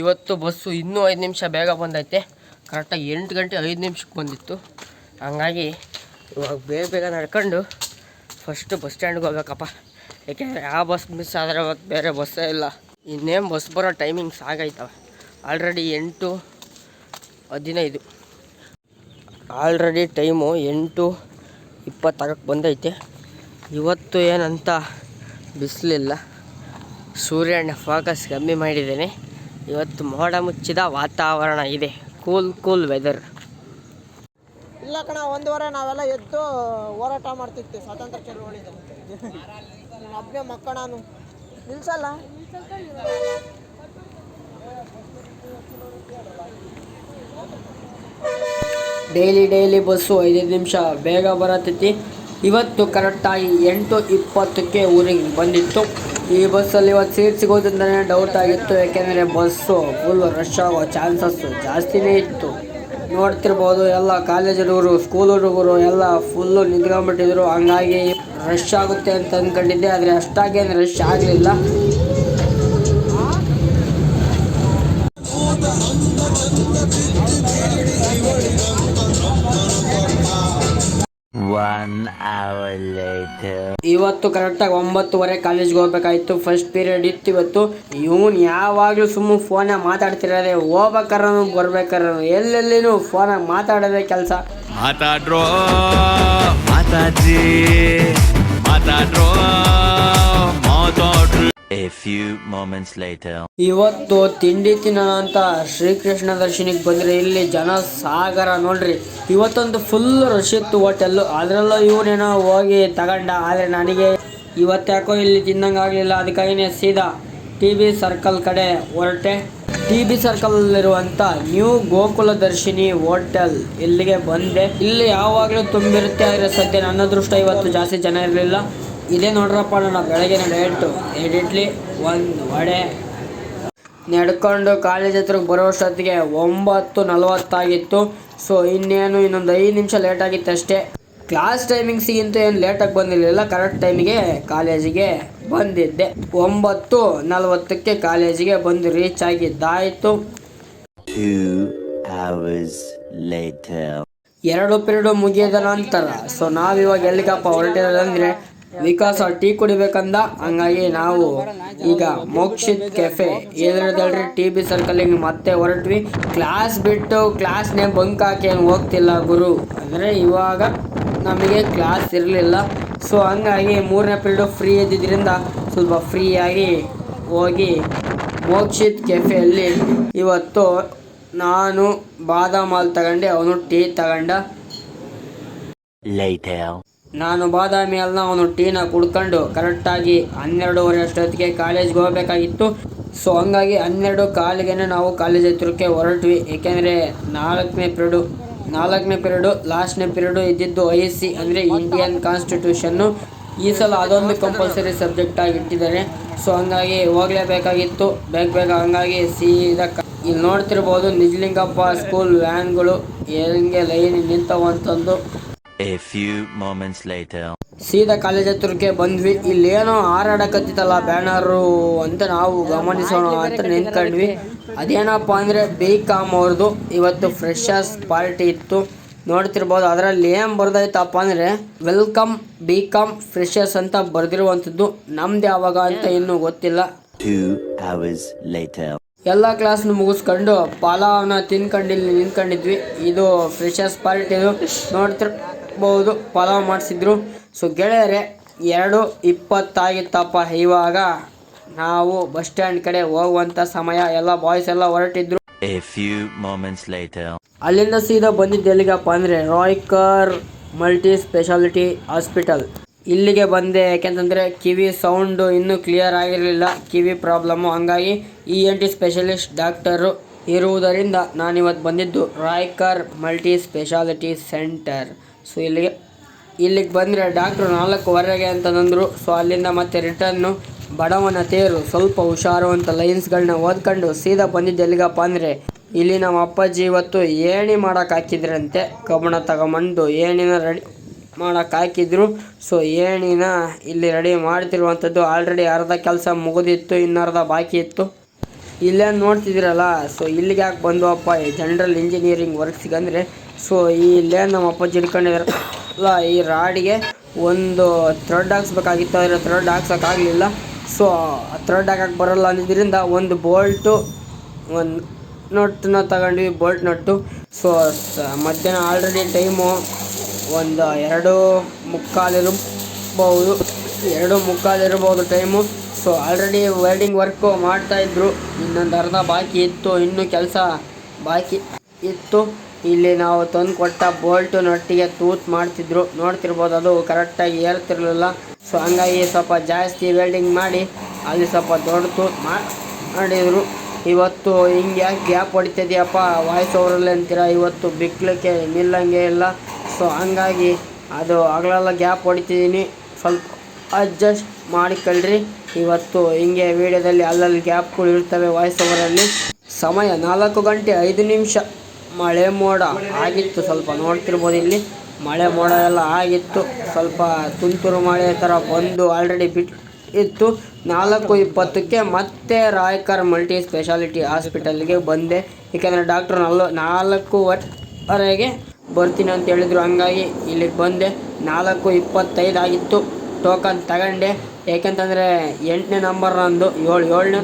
ಇವತ್ತು ಬಸ್ಸು ಇನ್ನೂ ಐದು ನಿಮಿಷ ಬೇಗ ಬಂದೈತೆ. ಕರೆಕ್ಟಾಗಿ ಎಂಟು ಗಂಟೆ ಐದು ನಿಮಿಷಕ್ಕೆ ಬಂದಿತ್ತು. ಹಂಗಾಗಿ ಇವಾಗ ಬೇಗ ಬೇಗ ನಡ್ಕೊಂಡು ಫಸ್ಟು ಬಸ್ ಸ್ಟ್ಯಾಂಡ್ಗೆ ಹೋಗ್ಬೇಕಪ್ಪ. ಯಾಕೆಂದರೆ ಆ ಬಸ್ ಮಿಸ್ ಆದರೆ ಇವತ್ತು ಬೇರೆ ಬಸ್ಸೇ ಇಲ್ಲ. ಇನ್ನೇನು ಬಸ್ ಬರೋ ಟೈಮಿಂಗ್ಸ್ ಆಗೈತವೆ ಆಲ್ರೆಡಿ ಎಂಟು, ಹದಿನೈದು. ಆಲ್ರೆಡಿ ಟೈಮು ಎಂಟು ಇಪ್ಪತ್ತಾರಕ್ಕೆ ಬಂದೈತೆ. ಇವತ್ತು ಏನಂತ ಬಿಸಿಲಿಲ್ಲ. ಸೂರ್ಯನ ಫೋಕಸ್ ಕಮ್ಮಿ ಮಾಡಿದ್ದೇನೆ. ಇವತ್ತು ಮೋಡ ಮುಚ್ಚಿದ ವಾತಾವರಣ ಇದೆ. Cool cool weather. ಇಲ್ಲ ಕಣ ಒಂದೂವರೆ ನಾವೆಲ್ಲ ಎದ್ದು ಹೋರಾಟ ಮಾಡ್ತಿರ್ತೀವಿ ಸ್ವಾತಂತ್ರ್ಯ ಚಳವಳಿಗೆ. ಮಕ್ಕಣನು ನಿಲ್ಸಲ್ಲ? ಡೈಲಿ ಡೈಲಿ ಬಸ್ಸು ಐದೈದು ನಿಮಿಷ ಬೇಗ ಬರತೈತಿ. ಇವತ್ತು ಕರೆಕ್ಟಾಗಿ ಎಂಟು ಇಪ್ಪತ್ತಕ್ಕೆ ಊರಿಗೆ ಬಂದಿತ್ತು. ಈ ಬಸ್ಸಲ್ಲಿ ಇವತ್ತು ಸೀಟ್ ಸಿಗೋದ್ರಿಂದನೇ ಡೌಟ್ ಆಗಿತ್ತು. ಯಾಕೆಂದರೆ ಬಸ್ಸು ಫುಲ್ ರಶ್ ಆಗೋ ಚಾನ್ಸಸ್ಸು ಜಾಸ್ತಿನೇ ಇತ್ತು. ನೋಡ್ತಿರ್ಬೋದು ಎಲ್ಲ ಕಾಲೇಜ್ ಹುಡುಗರು ಸ್ಕೂಲ್ ಹುಡುಗರು ಎಲ್ಲ ಫುಲ್ಲು ನಿಂತ್ಕೊಂಡ್ಬಿಟ್ಟಿದ್ರು. ಹಂಗಾಗಿ ರಶ್ ಆಗುತ್ತೆ ಅಂತ ಅಂದ್ಕೊಂಡಿದ್ದೆ ಆದರೆ ಅಷ್ಟಾಗೇನು ರಶ್ ಆಗಲಿಲ್ಲ. One ಅವರ್ ಲೇಟರ್ ಇವತ್ತು ಕರೆಕ್ಟಾಗಿ ಒಂಬತ್ತುವರೆ ಕಾಲೇಜ್ಗೆ ಹೋಗ್ಬೇಕಾಯ್ತು. ಫಸ್ಟ್ ಪೀರಿಯಡ್ ಇತ್ತು ಇವತ್ತು. ಇವನು ಯಾವಾಗಲೂ ಸುಮ್ಮನೆ ಫೋನಾಗ ಮಾತಾಡ್ತಿರೋದೆ ಹೋಗ್ಬೇಕಾರನು ಬರ್ಬೇಕಾರನು ಎಲ್ಲೆಲ್ಲಿನೂ ಫೋನಾಗ ಮಾತಾಡೋದೇ ಕೆಲಸ. ಮಾತಾಡ್ರೋ ಮಾತಾಜಿ ಮಾತಾಡ್ರೋ ಮಾತಾಡ್ರಿ. A few moments later. ಇವತ್ತು ತಿಂಡಿ ತಿನ್ನೋಣ ಅಂತ ಶ್ರೀಕೃಷ್ಣ ದರ್ಶನಿಗೆ ಬಂದ್ರೆ ಇಲ್ಲಿ ಜನ ಸಾಗರ ನೋಡ್ರಿ. ಇವತ್ತೊಂದು ಫುಲ್ ರಶ್ ಇತ್ತು ಹೋಟೆಲ್ಲು ಅದರಲ್ಲೂ ಇವನೇನೋ ಹೋಗಿ ತಗೊಂಡ. ಆದರೆ ನನಗೆ ಇವತ್ತ್ಯಾಕೋ ಇಲ್ಲಿ ತಿನ್ನಂಗೆ ಆಗಲಿಲ್ಲ. ಅದಕ್ಕಾಗಿನೇ ಸೀದಾ ಟಿ ಬಿ ಸರ್ಕಲ್ ಕಡೆ ಹೊರಟೆ. ಟಿ ಬಿ ಸರ್ಕಲಲ್ಲಿರುವಂಥ ನ್ಯೂ ಗೋಕುಲ ದರ್ಶಿನಿ ಹೋಟೆಲ್ ಇಲ್ಲಿಗೆ ಬಂದೆ. ಇಲ್ಲಿ ಯಾವಾಗಲೂ ತುಂಬಿರುತ್ತೆ, ಆದರೆ ಸದ್ಯ ನನ್ನ ಅದೃಷ್ಟ ಇವತ್ತು ಜಾಸ್ತಿ ಜನ ಇರಲಿಲ್ಲ. ಇದೇ ನೋಡ್ರಪ್ಪ ನನ್ನ ಬೆಳಗ್ಗೆ ಡಯಟು ಎರಡು ಇಡ್ಲಿ ಒಂದು ವಡೆ. ನಡ್ಕೊಂಡು ಕಾಲೇಜ್ ಹತ್ರಕ್ಕೆ ಬರೋಷ್ಟೊತ್ತಿಗೆ ಒಂಬತ್ತು ನಲವತ್ತಾಗಿತ್ತು. ಸೊ ಇನ್ನೇನು ಇನ್ನೊಂದು ಐದು ನಿಮಿಷ ಲೇಟ್ ಆಗಿತ್ತು ಅಷ್ಟೇ. ಕ್ಲಾಸ್ ಟೈಮಿಂಗ್ಸಿಗಿಂತ ಏನು ಲೇಟಾಗಿ ಬಂದಿರಲಿಲ್ಲ ಕರೆಕ್ಟ್ ಟೈಮಿಗೆ ಕಾಲೇಜಿಗೆ ಬಂದಿದ್ದೆ. ಒಂಬತ್ತು ನಲವತ್ತಕ್ಕೆ ಕಾಲೇಜಿಗೆ ಬಂದು ರೀಚ್ ಆಗಿದ್ದಾಯಿತು. ಎರಡು ಪಿರಿಯಡು ಮುಗಿಯದ ನಂತರ ಸೊ ನಾವಿವಾಗ ಎಲ್ಲಿಗಪ್ಪ ಹೊರಟಿರೋದಂದ್ರೆ ವಿಕಾಸ ಟೀ ಕುಡಿಬೇಕಂದ ಹಂಗಾಗಿ ನಾವು ಈಗ ಮೋಕ್ಷಿತ್ ಕೆಫೆ. ಎದುರದಲ್ರಿ ಟಿ ಬಿ ಸರ್ಕಲಿಗೆ ಮತ್ತೆ ಹೊರಟ್ವಿ. ಕ್ಲಾಸ್ ಬಿಟ್ಟು ಕ್ಲಾಸ್ನೇ ಬಂಕ್ ಹಾಕಿ ಏನು ಹೋಗ್ತಿಲ್ಲ ಗುರು. ಅಂದರೆ ಇವಾಗ ನಮಗೆ ಕ್ಲಾಸ್ ಇರಲಿಲ್ಲ. ಸೊ ಹಂಗಾಗಿ ಮೂರನೇ ಪಿರಿಯಡು ಫ್ರೀ ಇದ್ದಿದ್ದರಿಂದ ಸ್ವಲ್ಪ ಫ್ರೀಯಾಗಿ ಹೋಗಿ ಮೋಕ್ಷಿತ್ ಕೆಫೆಯಲ್ಲಿ ಇವತ್ತು ನಾನು ಬಾದಾಮ್ ತಗೊಂಡೆ, ಅವನು ಟೀ ತಗೊಂಡ. ನಾನು ಬಾದಾಮಿ ಅಲ್ಲ, ಅವನು ಟೀನ ಕುಡ್ಕೊಂಡು ಕರೆಕ್ಟಾಗಿ ಹನ್ನೆರಡೂವರೆ ಅಷ್ಟೊತ್ತಿಗೆ ಕಾಲೇಜ್ಗೆ ಹೋಗ್ಬೇಕಾಗಿತ್ತು. ಸೊ ಹಂಗಾಗಿ ಹನ್ನೆರಡು ಕಾಲಿಗೆ ನಾವು ಕಾಲೇಜ್ ಹತ್ರಕ್ಕೆ ಹೊರಟ್ವಿ. ಏಕೆಂದರೆ ನಾಲ್ಕನೇ ಪಿರಿಯಡು ನಾಲ್ಕನೇ ಪಿರಿಯಡು ಲಾಸ್ಟ್ನೇ ಪಿರಿಯಡು ಇದ್ದಿದ್ದು ಐ ಸಿ ಅಂದರೆ ಇಂಡಿಯನ್ ಕಾನ್ಸ್ಟಿಟ್ಯೂಷನ್ನು ಈ ಸಲ ಅದೊಂದು ಕಂಪಲ್ಸರಿ ಸಬ್ಜೆಕ್ಟ್ ಆಗಿ ಇಟ್ಟಿದ್ದಾರೆ. ಸೊ ಹಂಗಾಗಿ ಹೋಗಲೇಬೇಕಾಗಿತ್ತು. ಬೇಗ ಬೇಗ ಹಂಗಾಗಿ ಸೀದಾ ಇಲ್ಲಿ ನೋಡ್ತಿರ್ಬೋದು ನಿಜಲಿಂಗಪ್ಪ ಸ್ಕೂಲ್ ವ್ಯಾನ್ಗಳು ಹೆಂಗೆ ಲೈನ್ ನಿಂತವಂತಂದು A ಫ್ಯೂ ಮೊಮೆಂಟ್ಸ್ later. ಸೀದಾ ಕಾಲೇಜ್ ಹತ್ರಕ್ಕೆ ಬಂದ್ವಿ. ಇಲ್ಲೇನೋ ಹಾರಾಡಕತ್ತಿತ್ತಲ್ಲ ಬ್ಯಾನರು ಅಂತ ನಾವು ಗಮನಿಸೋಣ ಅಂತ ನಿಂತ್ಕೊಂಡ್ವಿ. ಅದೇನಪ್ಪ ಅಂದರೆ ಬಿ ಕಾಮ್ ಅವ್ರದ್ದು ಇವತ್ತು ಫ್ರೆಶರ್ಸ್ ಪಾರ್ಟಿ ಇತ್ತು. ನೋಡ್ತಿರ್ಬೋದು ಅದರಲ್ಲಿ ಏನು ಬರ್ದೈತಪ್ಪ ಅಂದರೆ ವೆಲ್ಕಮ್ ಬಿ ಕಾಮ್ ಫ್ರೆಶರ್ಸ್ ಅಂತ ಬರೆದಿರುವಂಥದ್ದು. ನಮ್ದು ಯಾವಾಗ ಅಂತ ಇನ್ನೂ ಗೊತ್ತಿಲ್ಲ. Two hours later. ಎಲ್ಲ ಕ್ಲಾಸ್ನ ಮುಗಿಸ್ಕೊಂಡು ಪಲಾವ್ನ ತಿನ್ಕೊಂಡು ಇಲ್ಲಿ ನಿಂತ್ಕೊಂಡಿದ್ವಿ. ಇದು ಫ್ರೆಶರ್ಸ್ ಪಾರ್ಟಿದು ನೋಡ್ತಿರ್ಬೋದು ಪಲಾವ್ ಮಾಡಿಸಿದ್ರು. ಸೊ ಗೆಳೆಯರೆ ಎರಡು ಇಪ್ಪತ್ತಾಗಿತ್ತಪ್ಪ. ಇವಾಗ ನಾವು ಬಸ್ ಸ್ಟ್ಯಾಂಡ್ ಕಡೆ ಹೋಗುವಂಥ ಸಮಯ. ಎಲ್ಲ ಬಾಯ್ಸ್ ಎಲ್ಲ ಹೊರಟಿದ್ರು. ಅಲ್ಲಿಂದ ಸೀದಾ ಬಂದಿದ್ದು ಎಲ್ಲಿಗಪ್ಪ ಅಂದರೆ ರಾಯ್ಕರ್ ಮಲ್ಟಿ ಸ್ಪೆಷಾಲಿಟಿ ಹಾಸ್ಪಿಟಲ್. ಇಲ್ಲಿಗೆ ಬಂದೆ. ಯಾಕೆಂತಂದರೆ ಕಿವಿ ಸೌಂಡು ಇನ್ನೂ ಕ್ಲಿಯರ್ ಆಗಿರಲಿಲ್ಲ. ಕಿವಿ ಪ್ರಾಬ್ಲಮ್ಮು ಹಂಗಾಗಿ E N T specialist doctor ಇರುವುದರಿಂದ ನಾನಿವತ್ತು ಬಂದಿದ್ದು Raykar multi speciality centre. So ಇಲ್ಲಿಗೆ ಇಲ್ಲಿಗೆ ಬಂದರೆ ಡಾಕ್ಟ್ರು ನಾಲ್ಕುವರೆಗೆ ಅಂತಂದರು ಸೊ ಅಲ್ಲಿಂದ ಮತ್ತೆ ರಿಟರ್ನು ಬಡವನ ತೇರು. ಸ್ವಲ್ಪ ಹುಷಾರು ಅಂತ ಲೈನ್ಸ್ಗಳನ್ನ ಓದ್ಕೊಂಡು ಸೀದಾ ಬಂದಿದ್ದು ಎಲ್ಲಿಗಪ್ಪ ಅಂದರೆ, ಇಲ್ಲಿ ನಮ್ಮ ಅಪ್ಪಾಜಿ ಇವತ್ತು ಏಣಿ ಮಾಡೋಕೆ ಹಾಕಿದ್ರಂತೆ. ಕಬ್ಬಣ ತಗೊಂಬಂದು ಏಣಿನ ರೆಡಿ ಮಾಡೋಕೆ ಹಾಕಿದ್ರು. ಸೊ ಏಣಿನ ಇಲ್ಲಿ ರೆಡಿ ಮಾಡ್ತಿರುವಂಥದ್ದು ಆಲ್ರೆಡಿ ಅರ್ಧ ಕೆಲಸ ಮುಗಿದಿತ್ತು, ಇನ್ನರ್ಧ ಬಾಕಿ ಇತ್ತು. ಇಲ್ಲೇನು ನೋಡ್ತಿದ್ದೀರಲ್ಲ ಸೊ ಇಲ್ಲಿಗೆ ಯಾಕೆ ಅಪ್ಪ ಜನರಲ್ ಇಂಜಿನಿಯರಿಂಗ್ ವರ್ಕ್ಸಿಗೆ ಅಂದರೆ ಸೊ ಇಲ್ಲೇ ನಮ್ಮ ಅಪ್ಪ ಅಲ್ಲ, ಈ ರಾಡಿಗೆ ಒಂದು ಥ್ರೆಡ್ ಹಾಕ್ಸ್ಬೇಕಾಗಿತ್ತು ಆದರೆ ಥ್ರೆಡ್ ಹಾಕ್ಸೋಕ್ಕಾಗಲಿಲ್ಲ ಸೊ ಥ್ರೆಡ್ ಹಾಕಕ್ಕೆ ಬರೋಲ್ಲ ಅನ್ನೋದ್ರಿಂದ ಒಂದು ಬೋಲ್ಟು ಒಂದು ನಟ್ಟನ್ನ ತಗೊಂಡ್ವಿ ಬೋಲ್ಟ್ ನಟ್ಟು ಸೊ, ಮಧ್ಯಾಹ್ನ ಆಲ್ರೆಡಿ ಟೈಮು ಒಂದು ಎರಡು ಮುಕ್ಕಾಲಿರಬಹುದು ಎರಡು ಮುಕ್ಕಾಲಿರ್ಬೋದು time so already welding work ಮಾಡ್ತಾಯಿದ್ರು ಇನ್ನೊಂದು ಅರ್ಧ ಬಾಕಿ ಇತ್ತು. ಇನ್ನೂ ಕೆಲಸ ಬಾಕಿ ಇತ್ತು. ಇಲ್ಲಿ ನಾವು ತಂದು ಕೊಟ್ಟ ಬೋಲ್ಟು ನಟ್ಟಿಗೆ ತೂತ್ ಮಾಡ್ತಿದ್ರು. ನೋಡ್ತಿರ್ಬೋದು ಅದು ಕರೆಕ್ಟಾಗಿ ಏರ್ತಿರ್ಲಿಲ್ಲ. ಸೊ ಹಂಗಾಗಿ ಸ್ವಲ್ಪ ಜಾಸ್ತಿ ವೆಲ್ಡಿಂಗ್ ಮಾಡಿ, ಅಲ್ಲಿ ಸ್ವಲ್ಪ ದೊಡ್ಡ ತೂತ್ ಮಾಡಿದ್ರು. ಇವತ್ತು ಹಿಂಗೆ ಯಾಕೆ ಗ್ಯಾಪ್ ಹೊಡಿತಿದ್ಯಪ್ಪ? ವಾಯ್ಸ್ ಓವರಲ್ಲಿ ಅಂತೀರ? ಇವತ್ತು ಬಿಕ್ಕಲಿಕ್ಕೆ ನಿಲ್ಲಂಗೆ ಇಲ್ಲ. ಸೊ ಹಂಗಾಗಿ ಅದು ಹಗಲೆಲ್ಲ ಗ್ಯಾಪ್ ಹೊಡಿತಿದ್ದೀನಿ ಸ್ವಲ್ಪ ಅಡ್ಜಸ್ಟ್ ಮಾಡಿಕೊಳ್ಳ್ರಿ ಇವತ್ತು ಹಿಂಗೆ ವಿಡಿಯೋದಲ್ಲಿ ಅಲ್ಲಲ್ಲಿ ಗ್ಯಾಪ್ಗಳು ಇರ್ತವೆ ವಾಯ್ಸ್ ಓವರಲ್ಲಿ ಸಮಯ ನಾಲ್ಕು ಗಂಟೆ ಐದು ನಿಮಿಷ. ಮಳೆ ಮೋಡ ಆಗಿತ್ತು ಸ್ವಲ್ಪ ನೋಡ್ತಿರ್ಬೋದು ಇಲ್ಲಿ. ಮಳೆ ಮೋಡ ಎಲ್ಲ ಆಗಿತ್ತು. ಸ್ವಲ್ಪ ತುಂತುರು ಮಳೆ ಥರ ಬಂದು ಆಲ್ರೆಡಿ ಬಿಟ್ಟು ಇತ್ತು. ನಾಲ್ಕು ಇಪ್ಪತ್ತಕ್ಕೆ ಮತ್ತೆ ರಾಯ್ಕರ್ ಮಲ್ಟಿ ಸ್ಪೆಷಾಲಿಟಿ ಹಾಸ್ಪಿಟಲ್ಗೆ ಬಂದೆ. ಏಕೆಂದರೆ ಡಾಕ್ಟ್ರು ನಲ್ವ ನಾಲ್ಕುವರೆಗೆ ಬರ್ತೀನಿ ಅಂತ ಹೇಳಿದರು. ಹಂಗಾಗಿ ಇಲ್ಲಿಗೆ ಬಂದೆ. ನಾಲ್ಕು ಇಪ್ಪತ್ತೈದು ಆಗಿತ್ತು. ಟೋಕನ್ ತಗೊಂಡೆ. ಏಕೆಂತಂದರೆ ಎಂಟನೇ ನಂಬರ್ ನಂದು, ಏಳು ಏಳನೇ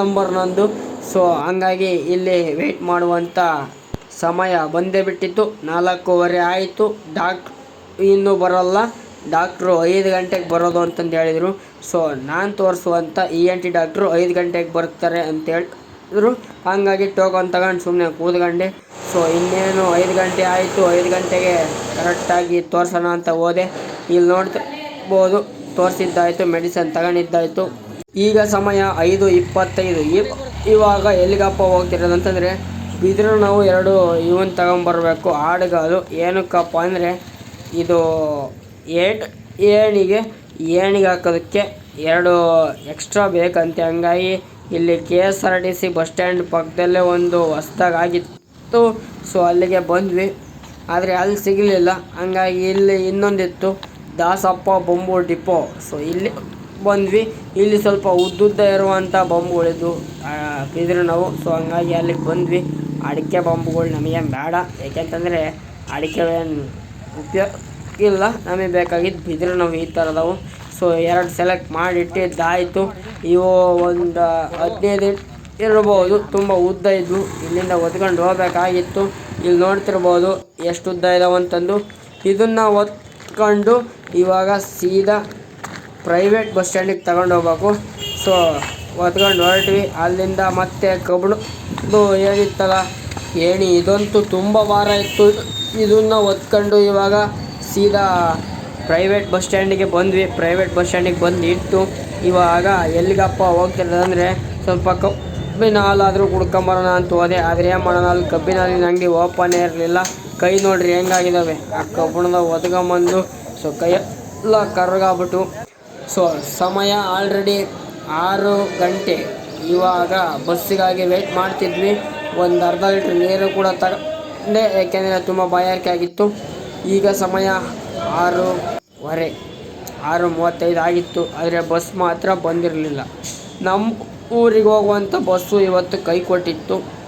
ನಂಬರ್ ನಂದು. ಸೊ ಹಂಗಾಗಿ ಇಲ್ಲಿ ವೆಯ್ಟ್ ಮಾಡುವಂಥ ಸಮಯ ಬಂದೇ ಬಿಟ್ಟಿತ್ತು. ನಾಲ್ಕೂವರೆ ಆಯಿತು. ಡಾಕ್ಟ್ ಇನ್ನೂ ಬರೋಲ್ಲ. ಡಾಕ್ಟ್ರು ಐದು ಗಂಟೆಗೆ ಬರೋದು ಅಂತಂದು ಹೇಳಿದರು. ಸೊ, ನಾನು ತೋರಿಸುವಂಥ ಇ ಎನ್ ಟಿ ಡಾಕ್ಟ್ರು ಐದು ಗಂಟೆಗೆ ಬರ್ತಾರೆ ಅಂತ ಹೇಳಿದ್ರು. ಹಾಗಾಗಿ ಟೋಕನ್ ತಗೊಂಡು ಸುಮ್ಮನೆ ಕೂತ್ಕೊಂಡೆ. ಸೊ, ಇನ್ನೇನು ಐದು ಗಂಟೆ ಆಯಿತು. ಐದು ಗಂಟೆಗೆ ಕರೆಕ್ಟಾಗಿ ತೋರಿಸೋಣ ಅಂತ ಹೋದೆ. ಇಲ್ಲಿ ನೋಡ್ಬೋದು, ತೋರಿಸಿದ್ದಾಯಿತು, ಮೆಡಿಸನ್ ತಗೊಂಡಿದ್ದಾಯಿತು. ಈಗ ಸಮಯ ಐದು ಇಪ್ಪತ್ತೈದು. ಇವ್- ಇವಾಗ ಎಲ್ಲಿಗಪ್ಪ ಹೋಗ್ತಿರೋದು ಅಂತಂದರೆ ಬಿದಿರು ನಾವು ಎರಡು ಇವನ್ ತಗೊಂಬರ್ಬೇಕು. ಆಡುಗಳು ಏನಕ್ಕಪ್ಪ ಅಂದರೆ ಇದು ಏಟ್ ಏಣಿಗೆ ಏಣಿಗೆ ಹಾಕೋದಕ್ಕೆ ಎರಡು ಎಕ್ಸ್ಟ್ರಾ ಬೇಕಂತೆ. ಹಂಗಾಗಿ ಇಲ್ಲಿ K S R T C bus stand ಪಕ್ಕದಲ್ಲೇ ಒಂದು ಹೊಸ್ದಾಗಿ ಆಗಿತ್ತು. ಸೊ ಅಲ್ಲಿಗೆ ಬಂದ್ವಿ. ಆದರೆ ಅಲ್ಲಿ ಸಿಗಲಿಲ್ಲ. ಹಂಗಾಗಿ ಇಲ್ಲಿ ಇನ್ನೊಂದಿತ್ತು. ದಾಸಪ್ಪ ಬೊಂಬು ಡಿಪೋ. ಸೊ ಇಲ್ಲಿ ಬಂದ್ವಿ. ಇಲ್ಲಿ ಸ್ವಲ್ಪ ಉದ್ದುದ್ದ ಇರುವಂಥ ಬೊಂಬುಗಳಿದ್ವು ಬಿದಿರು ನಾವು ಸೊ ಹಂಗಾಗಿ ಅಲ್ಲಿಗೆ ಬಂದ್ವಿ. ಅಡಿಕೆ ಬಂಬುಗಳು ನಮಗೇನು ಬೇಡ. ಏಕೆಂತಂದರೆ ಅಡಿಕೆ ಉಪಯೋಗ ಇಲ್ಲ, ನಮಗೆ ಬೇಕಾಗಿದ್ದು ಬಿದಿರು ನಾವು ಈ ಥರದವು. ಸೊ ಎರಡು ಸೆಲೆಕ್ಟ್ ಮಾಡಿಟ್ಟಿದ್ದಾಯಿತು ಇವು ಒಂದು ಹದಿನೈದು ಇರ್ಬೋದು. ತುಂಬ ಉದ್ದ ಇದ್ವು. ಇಲ್ಲಿಂದ ಒದ್ಕೊಂಡು ಹೋಗಬೇಕಾಗಿತ್ತು. ಇಲ್ಲಿ ನೋಡ್ತಿರ್ಬೋದು ಎಷ್ಟು ಉದ್ದ ಇದಾವೆ ಅಂತಂದು. ಇದನ್ನು ಒತ್ಕೊಂಡು ಇವಾಗ ಸೀದಾ ಪ್ರೈವೇಟ್ ಬಸ್ ಸ್ಟ್ಯಾಂಡಿಗೆ ತಗೊಂಡು ಹೋಗ್ಬೇಕು. ಸೊ ಒತ್ಕೊಂಡು ಹೊರಟ್ವಿ. ಅಲ್ಲಿಂದ ಮತ್ತೆ ಕಬ್ಬಣದು ಏನಿತ್ತಲ್ಲ, ಏಣಿ, ಇದಂತೂ ತುಂಬ ಭಾರ ಇತ್ತು. ಇದನ್ನು ಒತ್ಕೊಂಡು ಇವಾಗ ಸೀದಾ ಪ್ರೈವೇಟ್ ಬಸ್ ಸ್ಟ್ಯಾಂಡಿಗೆ ಬಂದ್ವಿ. ಪ್ರೈವೇಟ್ ಬಸ್ ಸ್ಟ್ಯಾಂಡಿಗೆ ಬಂದು ಇಟ್ಟು ಇವಾಗ ಎಲ್ಲಿಗಪ್ಪ ಹೋಗ್ತಿರೋದಂದರೆ ಸ್ವಲ್ಪ ಕಬ್ಬಿನ ಹಾಲಾದರೂ ಕುಡ್ಕೊಂಬರೋಣ ಅಂತ ಹೋದೆ. ಆದರೆ ಏನು ಮಾಡೋಣ, ಅಲ್ಲಿ ಕಬ್ಬಿನ ಹಾಲಿನ ಅಂಗಡಿ ಓಪನೇ ಇರಲಿಲ್ಲ. ಕೈ ನೋಡ್ರಿ ಹೆಂಗಾಗಿದ್ದಾವೆ ಆ ಕಬ್ಬಣದ ಒದ್ಕೊಂಬಂದು ಸೊ ಕೈ ಎಲ್ಲ ಕರ್ಗಾಗ್ಬಿಟ್ಟು, ಸೊ ಸಮಯ ಆಲ್ರೆಡಿ ಆರು ಗಂಟೆ. ಇವಾಗ ಬಸ್ಸಿಗಾಗಿ ವೆಯ್ಟ್ ಮಾಡ್ತಿದ್ವಿ. ಒಂದು ಅರ್ಧ ಲೀಟ್ರ್ ನೀರು ಕೂಡ ತಗೊಂಡೆ, ಯಾಕೆಂದರೆ ತುಂಬ ಬಾಯಾರಿಕೆ ಆಗಿತ್ತು. ಈಗ ಸಮಯ ಆರೂವರೆ ಆರು ಮೂವತ್ತೈದು ಆಗಿತ್ತು. ಆದರೆ ಬಸ್ ಮಾತ್ರ ಬಂದಿರಲಿಲ್ಲ. ನಮ್ಮ ಊರಿಗೆ ಹೋಗುವಂಥ ಬಸ್ಸು ಇವತ್ತು ಕೈ ಕೊಟ್ಟಿತ್ತು.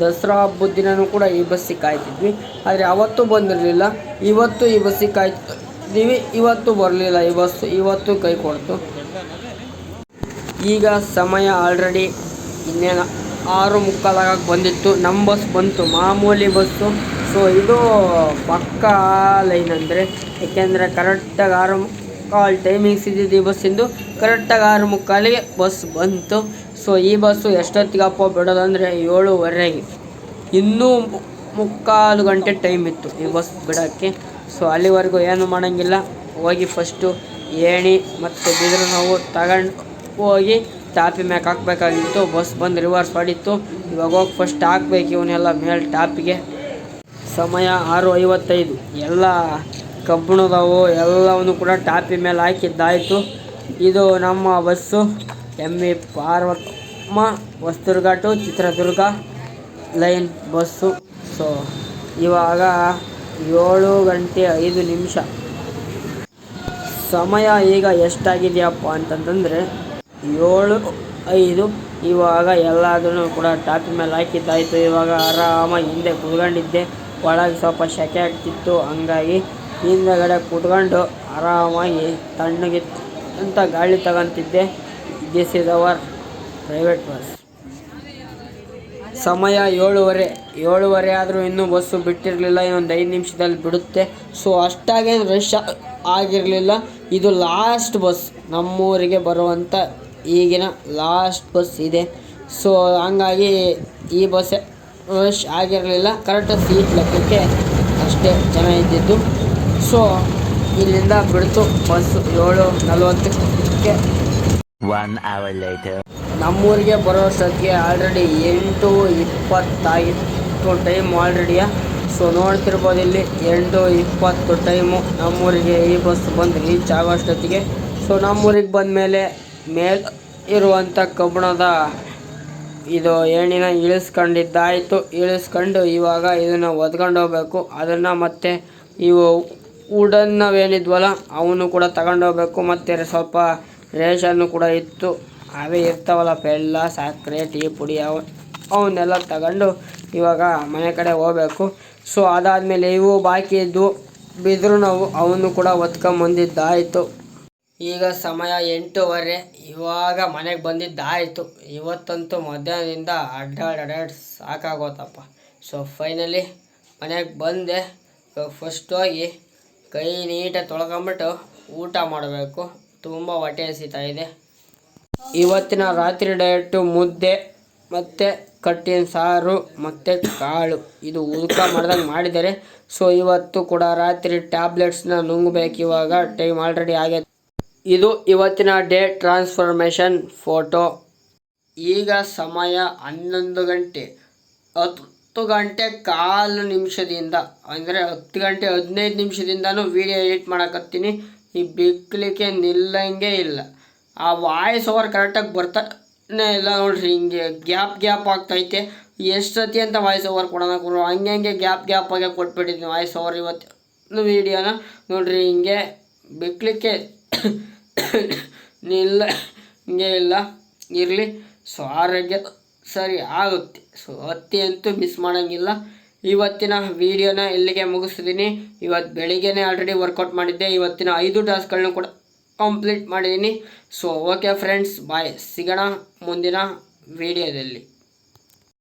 ದಸರಾ ಹಬ್ಬದ ದಿನವೂ ಕೂಡ ಈ ಬಸ್ಸಿಗೆ ಕಾಯ್ತಿದ್ವಿ. ಆದರೆ ಅವತ್ತು ಬಂದಿರಲಿಲ್ಲ. ಇವತ್ತು ಈ ಬಸ್ಸಿಗೆ ಕಾಯ್ತಿದ್ವಿ. ಇವತ್ತು ಬರಲಿಲ್ಲ ಈ ಬಸ್ಸು. ಇವತ್ತು ಕೈ ಕೊಡ್ತು. ಈಗ ಸಮಯ ಆಲ್ರೆಡಿ ಇನ್ನೇನು ಆರು ಮುಕ್ಕಾಲಾಗಕ್ಕೆ ಬಂದಿತ್ತು. ನಮ್ಮ ಬಸ್ ಬಂತು. ಮಾಮೂಲಿ ಬಸ್ಸು ಸೊ ಇದು ಪಕ್ಕ ಲೈನ್ ಅಂದರೆ, ಏಕೆಂದರೆ ಕರೆಕ್ಟಾಗಿ ಆರು ಮುಕ್ಕಾಲು ಟೈಮಿಂಗ್ಸ್ ಇದ್ದಿದ್ದು ಈ ಬಸ್ಸಿಂದು ಕರೆಕ್ಟಾಗಿ ಆರು ಮುಕ್ಕಾಲಿಗೆ ಬಸ್ ಬಂತು. ಸೊ ಈ ಬಸ್ಸು ಎಷ್ಟೊತ್ತಿಗಪ್ಪ ಬಿಡೋದಂದರೆ ಏಳುವರೆಗೆ. ಇನ್ನೂ ಮುಕ್ಕಾಲು ಗಂಟೆ ಟೈಮ್ ಇತ್ತು ಈ ಬಸ್ ಬಿಡೋಕ್ಕೆ. ಸೊ ಅಲ್ಲಿವರೆಗೂ ಏನು ಮಾಡೋಂಗಿಲ್ಲ. ಹೋಗಿ ಫಸ್ಟು ಏಣಿ ಮತ್ತು ಬಿದಿರು ನಾವು ತಗೊಂಡು ಹೋಗಿ ಟಾಪಿ ಮ್ಯಾಕ್ ಹಾಕ್ಬೇಕಾಗಿತ್ತು ಬಸ್ ಬಂದು ರಿವರ್ಸ್ ಮಾಡಿತ್ತು. ಇವಾಗ ಹೋಗಿ ಫಸ್ಟ್ ಹಾಕ್ಬೇಕು ಇವನ್ನೆಲ್ಲ ಮೇಲೆ ಟಾಪಿಗೆ. ಸಮಯ ಆರು ಐವತ್ತೈದು. ಎಲ್ಲ ಕಬ್ಬಿಣದವು ಎಲ್ಲವನ್ನು ಕೂಡ ಟಾಪಿ ಮೇಲೆ ಹಾಕಿದ್ದಾಯಿತು. ಇದು ನಮ್ಮ bus M E Parvathamma Hosadurga to Chitradurga line bus so ಇವಾಗ ಏಳು ಗಂಟೆ ಐದು ನಿಮಿಷ. ಸಮಯ ಈಗ ಎಷ್ಟಾಗಿದೆಯಪ್ಪ ಅಂತಂತಂದರೆ ಏಳು, ಐದು, ಇವಾಗ ಎಲ್ಲದನ್ನು ಕೂಡ ಟಾಪ್ ಮೇಲೆ ಹಾಕಿದ್ದಾಯಿತು. ಇವಾಗ ಆರಾಮಾಗಿ ಹಿಂದೆ ಕುತ್ಕೊಂಡಿದ್ದೆ. ಒಳಗೆ ಸ್ವಲ್ಪ ಸೆಕೆ ಆಗ್ತಿತ್ತು. ಹಂಗಾಗಿ ಹಿಂದೆಗಡೆ ಕೂತ್ಕೊಂಡು ಆರಾಮಾಗಿ ತಣ್ಣಗೆ ಅಂತ ಗಾಳಿ ತಗೊಂತಿದ್ದೆ. This is our private bus. ಸಮಯ ಏಳುವರೆ. ಏಳುವರೆ ಆದರೂ ಇನ್ನೂ ಬಸ್ಸು ಬಿಟ್ಟಿರಲಿಲ್ಲ. ಇನ್ನೊಂದು ಐದು ನಿಮಿಷದಲ್ಲಿ ಬಿಡುತ್ತೆ. ಸೊ ಅಷ್ಟಾಗೇನು ರಶ್ ಆಗಿರಲಿಲ್ಲ. ಇದು ಲಾಸ್ಟ್ ಬಸ್ ನಮ್ಮೂರಿಗೆ ಬರುವಂಥ ಈಗಿನ ಲಾಸ್ಟ್ ಬಸ್ ಇದೆ. ಸೊ ಹಂಗಾಗಿ ಈ ಬಸ್ ರಶ್ ಆಗಿರಲಿಲ್ಲ. ಕರೆಕ್ಟ್ ಸೀಟ್ ಲೆಕ್ಕಕ್ಕೆ ಅಷ್ಟೇ ಜನ ಇದ್ದಿದ್ದು. ಸೊ ಇಲ್ಲಿಂದ ಬಿಡ್ತು ಬಸ್ಸು ಏಳು ನಲವತ್ತಕ್ಕೆ. One hour later. ನಮ್ಮೂರಿಗೆ ಬರೋಷ್ಟೊತ್ತಿಗೆ ಆಲ್ರೆಡಿ ಎಂಟು ಇಪ್ಪತ್ತಾಗಿತ್ತು ಟೈಮ್ ಆಲ್ರೆಡಿಯ ಸೊ ನೋಡ್ತಿರ್ಬೋದು ಇಲ್ಲಿ ಎಂಟು ಇಪ್ಪತ್ತು ಟೈಮು ನಮ್ಮೂರಿಗೆ ಈ ಬಸ್ ಬಂದು ರೀಚ್ ಆಗೋಷ್ಟೊತ್ತಿಗೆ ಸೊ ನಮ್ಮೂರಿಗೆ ಬಂದ ಮೇಲೆ ಇರುವಂಥ ಕಬ್ಬಿಣದ ಇದು ಏಣಿನ ಇಳಿಸ್ಕೊಂಡಿದ್ದಾಯಿತು, ಇಳಿಸ್ಕೊಂಡು ಇವಾಗ ಇದನ್ನು ಒದ್ಕೊಂಡು ಹೋಗ್ಬೇಕು. ಅದನ್ನು ಮತ್ತೆ ಇವು ವುಡನ್ನವೇನಿದ್ವಲ್ಲ ಅವನು ಕೂಡ ತಗೊಂಡು ಹೋಗ್ಬೇಕು. ಮತ್ತು ಸ್ವಲ್ಪ ರೇಷನ್ನು ಕೂಡ ಇತ್ತು. ಅವೇ ಇರ್ತಾವಲ್ಲ ಪೆಲ್ಲ ಸಕ್ಕರೆ, ಟೀ, ಪುಡಿ, ಅವ ಅವನ್ನೆಲ್ಲ ತಗೊಂಡು ಇವಾಗ ಮನೆ ಕಡೆ ಹೋಗ್ಬೇಕು. ಸೊ ಅದಾದಮೇಲೆ ಇವು ಬಾಕಿ ಇದ್ವು ಬಿದ್ದರೂ ನಾವು ಅವನ್ನು ಕೂಡ ಒತ್ಕೊಂಬಂದಿದ್ದಾಯಿತು ಈಗ ಸಮಯ ಎಂಟೂವರೆ. ಇವಾಗ ಮನೆಗೆ ಬಂದಿದ್ದಾಯಿತು. ಇವತ್ತಂತೂ ಮಧ್ಯಾಹ್ನದಿಂದ ಅಡ್ಡಾಡ್ ಅಡ್ಡಾಡ್ ಸಾಕಾಗೋತಪ್ಪ. ಸೊ ಫೈನಲಿ ಮನೆಗೆ ಬಂದೆ. ಇವಾಗ ಫಸ್ಟ್ ಹೋಗಿ ಕೈ ನೀಟಾಗಿ ತೊಳ್ಕೊಂಬಿಟ್ಟು ಊಟ ಮಾಡಬೇಕು. ತುಂಬ ಹೊಟ್ಟೆ ಇದೆ. ಇವತ್ತಿನ ರಾತ್ರಿ ಡಯಟು ಮುದ್ದೆ, ಮತ್ತು ಕಟ್ಟಿನ ಸಾರು, ಮತ್ತು ಕಾಳು. ಇದು ಉಲ್ಕ ಮಾಡ್ದಂಗೆ ಮಾಡಿದ್ದಾರೆ. ಸೊ ಇವತ್ತು ಕೂಡ ರಾತ್ರಿ ಟ್ಯಾಬ್ಲೆಟ್ಸ್ನ ನುಂಗಬೇಕು. ಇವಾಗ ಟೈಮ್ ಆಲ್ರೆಡಿ ಆಗೈತೆ ಇದು ಇವತ್ತಿನ ಡೇ ಟ್ರಾನ್ಸ್ಫಾರ್ಮೇಷನ್ ಫೋಟೋ. ಈಗ ಸಮಯ ಹನ್ನೊಂದು ಗಂಟೆ. ಹತ್ತು ಗಂಟೆ ಕಾಲು ನಿಮಿಷದಿಂದ, ಅಂದರೆ ಹತ್ತು ಗಂಟೆ ಹದಿನೈದು ನಿಮಿಷದಿಂದನೂ ವಿಡಿಯೋ ಎಡಿಟ್ ಮಾಡಕತ್ತೀನಿ. ಈ ಬಿಕ್ಕಲಿಕ್ಕೆ ನಿಲ್ಲಂಗೆ ಇಲ್ಲ. ಆ ವಾಯ್ಸ್ ಓವರ್ ಕರೆಕ್ಟಾಗಿ ಬರ್ತಾನೆ ಇಲ್ಲ ನೋಡ್ರಿ, ಹಿಂಗೆ ಗ್ಯಾಪ್ ಗ್ಯಾಪ್ ಆಗ್ತೈತೆ. ಎಷ್ಟು ಸತಿ ಅಂತ ವಾಯ್ಸ್ ಓವರ್ ಕೊಡೋಣ ಕೊಡೋ ಹಂಗೆ ಹಂಗೆ ಗ್ಯಾಪ್ ಗ್ಯಾಪ್ ಆಗಿ ಕೊಟ್ಬಿಟ್ಟಿದ್ದೀನಿ ವಾಯ್ಸ್ ಓವರ್ ಇವತ್ತು ವೀಡಿಯೋನ. ನೋಡ್ರಿ, ಹಿಂಗೆ ಬಿಕ್ಲಿಕ್ಕೆ ನಿಲ್ಲ, ಹಿಂಗೆ ಇಲ್ಲ, ಇರಲಿ. ಸೊ, ಆರೋಗ್ಯ ಸರಿ ಆಗುತ್ತೆ. ಸೊ ಹತ್ತಿ ಅಂತೂ ಮಿಸ್ ಮಾಡೋಂಗಿಲ್ಲ. ಇವತ್ತಿನ ವೀಡಿಯೋನ ಇಲ್ಲಿಗೆ ಮುಗಿಸ್ತಿದ್ದೀನಿ ಇವತ್ತು ಬೆಳಿಗ್ಗೆನೇ ಆಲ್ರೆಡಿ ವರ್ಕೌಟ್ ಮಾಡಿದ್ದೆ. ಇವತ್ತಿನ ಐದು ಟಾಸ್ಕ್ಗಳನ್ನ ಕೂಡ ಕಂಪ್ಲೀಟ್ ಮಾಡಿದ್ದೀನಿ ಸೊ ಓಕೆ ಫ್ರೆಂಡ್ಸ್ ಬಾಯ್ ಸಿಗೋಣ ಮುಂದಿನ ವೀಡಿಯೋದಲ್ಲಿ